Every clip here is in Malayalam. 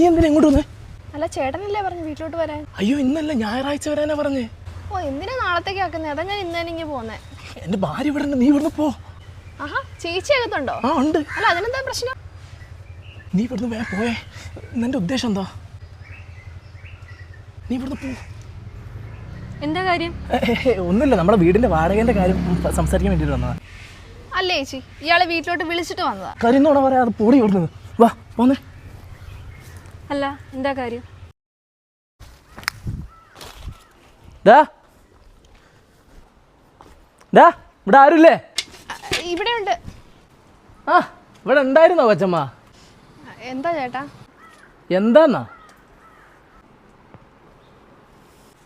നീ എന്തിനാ ഇങ്ങോട്ട് വന്നേ? അല്ല ചേട്ടനല്ലേ പറഞ്ഞു വീട്ടിലോട്ട് വരാൻ? അയ്യോ ഇന്നല്ല ഞായറാഴ്ച വരാനാ പറഞ്ഞേ. ഓ എന്തിനാ നാളത്തേക്ക് ആക്കുന്നേ? അതാ ഞാൻ ഇന്നലെ ഇങ്ങനെ പോന്നെ. എന്റെ ഭാര്യ ഇവിടെ ഉണ്ട് നീ ഇവിടുന്ന് പോ. ആഹാ ചേച്ചി അകത്തുണ്ടോ? ആ ഉണ്ട്. അല്ല അതിനെന്താ പ്രശ്നം? നീ ഇവിടുന്ന് വേ പോയേ. നിന്റെ ഉദ്ദേശം എന്താ? നീ ഇവിടുന്ന് പോ. എന്താ കാര്യം? ഒന്നുമില്ല നമ്മുടെ വീടിന്റെ വാടകേന്റെ കാര്യം സംസാരിക്കാൻ വേണ്ടിട്ട് വന്നതാ. അല്ലേ ചേച്ചി? ഇയാളെ വീട്ടിലോട്ട് വിളിച്ചിട്ട് വന്നതാ. കരിന്നോടെ പറയാ അത് പൊടി ഇവിടുന്ന്. വാ പോന്നേ. അല്ല എന്താ കാര്യം? ഇവിടെ ആരുമില്ലേ ഇവിടെ ഉണ്ട് ആ ഇവിടെ ഉണ്ടായിരുന്നോ കൊച്ചമ്മ? എന്താ ചേട്ടാ? എന്താന്നാ?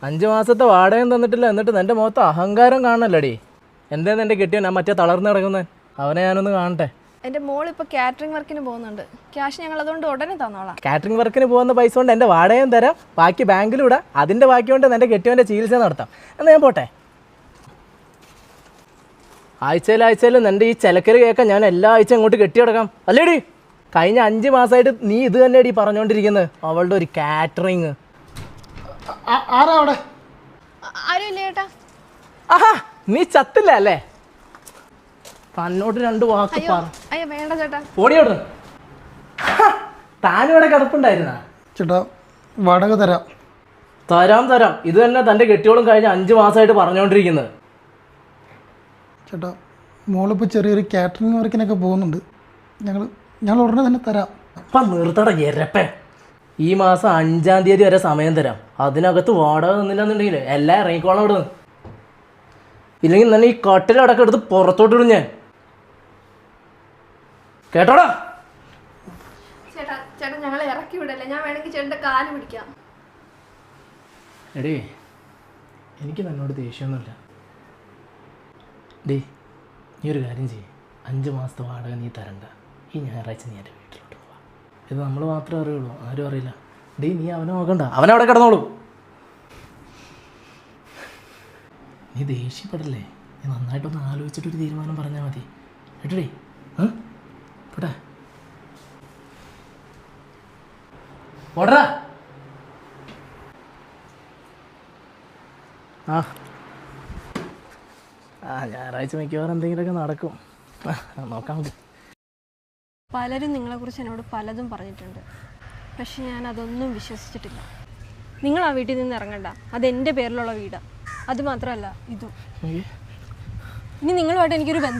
അഞ്ച് മാസത്തെ വാടകയും തന്നിട്ടില്ല എന്നിട്ട് നിന്റെ മുഖത്ത് അഹങ്കാരം കാണല്ലടി എന്തേന്ന് എന്റെ കെട്ടിയോ? ഞാൻ മറ്റേ തളർന്നു കിടക്കുന്നത് അവനെ ഞാനൊന്ന് കാണട്ടെ. എന്റെ മോൾ ഇപ്പൊ കാറ്ററിംഗ് വർക്കിന് പോകുന്നുണ്ട്. ക്യാഷ് ഞങ്ങൾ അതുകൊണ്ട് ഉടനെ തന്നോളാം. കാറ്ററിംഗ് വർക്കിന് പോകുന്ന പൈസ കൊണ്ട് എന്റെ വാടകയും തരാം. ബാക്കി ബാങ്കിലൂടെ അതിന്റെ ബാക്കി കൊണ്ട് എന്റെ കെട്ടിയവന്റെ ചികിത്സ നടത്താം. എന്നാ ഞാൻ പോട്ടെ? ആഴ്ചയിൽ ആഴ്ചയിൽ നിന്റെ ഈ ചിലക്കൽ കേൾക്കാൻ ഞാൻ എല്ലാ ആഴ്ച ഇങ്ങോട്ട് കെട്ടിയെടുക്കാം അല്ലേടി? കഴിഞ്ഞ അഞ്ച് മാസമായിട്ട് നീ ഇത് ഈ പറഞ്ഞുകൊണ്ടിരിക്കുന്നത് അവളുടെ ഒരു കാറ്ററിങ് ആരാ അവിടെ? ആരും ഇല്ല ചേട്ടാ. ആഹാ നീ ചത്തില്ല അല്ലേ? തന്നോട് രണ്ട് വാക്ക് പറ. അയ്യോ വേണ്ട ചേട്ടാ. ഓടിയോട് താനിവിടെ കിടപ്പുണ്ടായിരുന്ന? ചേട്ടാ വാടക തരാം. തരാം തരാം. ഇത് തന്നെ തന്റെ കെട്ടിയോളും കഴിഞ്ഞ അഞ്ച് മാസമായിട്ട് പറഞ്ഞുകൊണ്ടിരിക്കുന്നത് ചേട്ടാ മോളിപ്പോൾ ചെറിയൊരു കാറ്ററിംഗ് വർക്കിനൊക്കെ പോകുന്നുണ്ട്. ഞങ്ങൾ ഞങ്ങൾ ഉടനെ തന്നെ തരാം. അപ്പം നിർത്തട എരപ്പേ ഈ മാസം അഞ്ചാം തീയതി വരെ സമയം തരാം. അതിനകത്ത് വാടക നിന്നില്ലെന്നുണ്ടെങ്കിൽ എല്ലാം ഇറങ്ങിക്കോളാം ഇവിടെ നിന്ന് ഇല്ലെങ്കിൽ തന്നെ ഈ കട്ടിലടക്കം എടുത്ത് പുറത്തോട്ട് ഇടും ഞാൻ. കേട്ടോടാ. ചേട്ടാ ചേട്ടാ ഞങ്ങളെ ഇറക്കി വിടല്ലേ? ഞാൻ വേണമെങ്കിൽ ചേട്ടന്റെ കാൽ പിടിക്കാം. എടേ എനിക്ക് തന്നോട് ദേഷ്യമൊന്നുമില്ല. ഡേ നീ ഒരു കാര്യം ചെയ്യ്. അഞ്ച് മാസത്തെ വാടക നീ തരണ്ട. ഈ ഞായറാഴ്ച നീ എന്റെ വീട്ടിലോട്ട് പോവാ. ഇത് നമ്മൾ മാത്രമേ അറിയുള്ളൂ ആരും അറിയില്ല. ഡേ നീ അവനെ നോക്കണ്ട. അവനവിടെ കിടന്നോളൂ. നീ ദേഷ്യപ്പെടല്ലേ? നീ നന്നായിട്ടൊന്ന് ആലോചിച്ചിട്ടൊരു തീരുമാനം പറഞ്ഞാൽ മതി. കേട്ടോടേ ആ പോട്ടെ ഓടറാ ആ. ആ ഞായറാഴ്ച മിക്കവാറും എന്തെങ്കിലുമൊക്കെ നടക്കും. നോക്കാം നമുക്ക് പലരും നിങ്ങളെക്കുറിച്ച് എന്നോട് പലതും പറഞ്ഞിട്ടുണ്ട്. പക്ഷെ ഞാൻ അതൊന്നും വിശ്വസിച്ചിട്ടില്ല. നിങ്ങൾ ആ വീട്ടിൽ നിന്ന് ഇറങ്ങണ്ട. അത് എന്റെ പേരിലുള്ള വീടാണ് അത് മാത്രമല്ല ഇതും. ഇനി നിങ്ങളുമായിട്ട് എനിക്കൊരു ബന്ധം